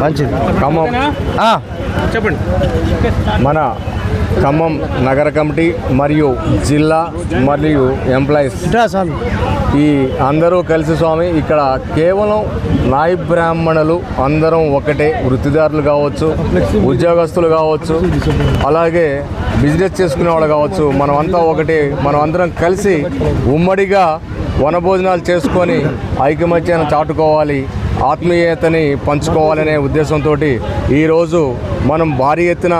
మంచిది. ఖమ్మం. చెప్పండి. మన ఖమ్మం నగర కమిటీ మరియు జిల్లా మరియు ఎంప్లాయీస్. ఈ అందరూ కలిసి స్వామి ఇక్కడ కేవలం నాయ బ్రాహ్మణులు అందరం ఒకటే వృత్తిదారులు కావచ్చు ఉద్యోగస్తులు కావచ్చు అలాగే బిజినెస్ చేసుకునే వాళ్ళు కావచ్చు మనమంతా ఒకటే మనం అందరం కలిసి ఉమ్మడిగా వనభోజనాలు చేసుకొని ఐకమత్యాన్ని చాటుకోవాలి. ఆత్మీయతని పంచుకోవాలనే ఉద్దేశంతో ఈరోజు మనం భారీ ఎత్తున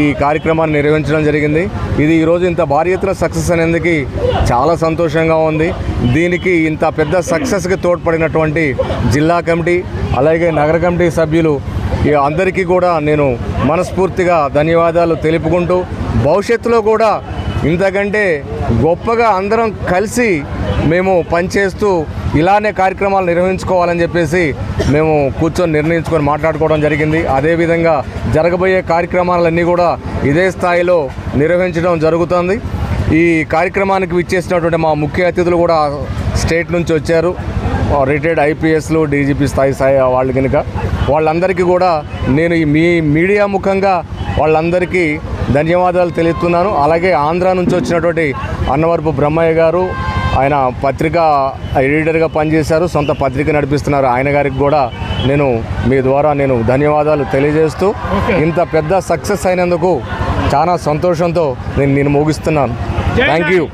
ఈ కార్యక్రమాన్ని నిర్వహించడం జరిగింది. ఇది ఈరోజు ఇంత భారీ ఎత్తున సక్సెస్ అనేందుకు చాలా సంతోషంగా ఉంది. దీనికి ఇంత పెద్ద సక్సెస్కి తోడ్పడినటువంటి జిల్లా కమిటీ అలాగే నగర కమిటీ సభ్యులు ఈ అందరికీ కూడా నేను మనస్ఫూర్తిగా ధన్యవాదాలు తెలుపుకుంటూ భవిష్యత్తులో కూడా ఇంతకంటే గొప్పగా అందరం కలిసి మేము పనిచేస్తూ ఇలానే కార్యక్రమాలు నిర్వహించుకోవాలని చెప్పేసి మేము కూర్చొని నిర్ణయించుకొని మాట్లాడుకోవడం జరిగింది. అదేవిధంగా జరగబోయే కార్యక్రమాలన్నీ కూడా ఇదే స్థాయిలో నిర్వహించడం జరుగుతుంది. ఈ కార్యక్రమానికి విచ్చేసినటువంటి మా ముఖ్య అతిథులు కూడా స్టేట్ నుంచి వచ్చారు. రిటైర్డ్ ఐపీఎస్లు డీజీపీ స్థాయి స్థాయి వాళ్ళు కనుక వాళ్ళందరికీ కూడా నేను మీ మీడియా ముఖంగా వాళ్ళందరికీ ధన్యవాదాలు తెలుపుతున్నాను. అలాగే ఆంధ్ర నుంచి వచ్చినటువంటి అన్నవరపు బ్రహ్మయ్య గారు ఆయన పత్రిక ఎడిటర్గా పనిచేశారు సొంత పత్రిక నడిపిస్తున్నారు. ఆయన గారికి కూడా నేను మీ ద్వారా నేను ధన్యవాదాలు తెలియజేస్తూ ఇంత పెద్ద సక్సెస్ అయినందుకు చాలా సంతోషంతో నేను నేను ముగిస్తున్నాను. Thank you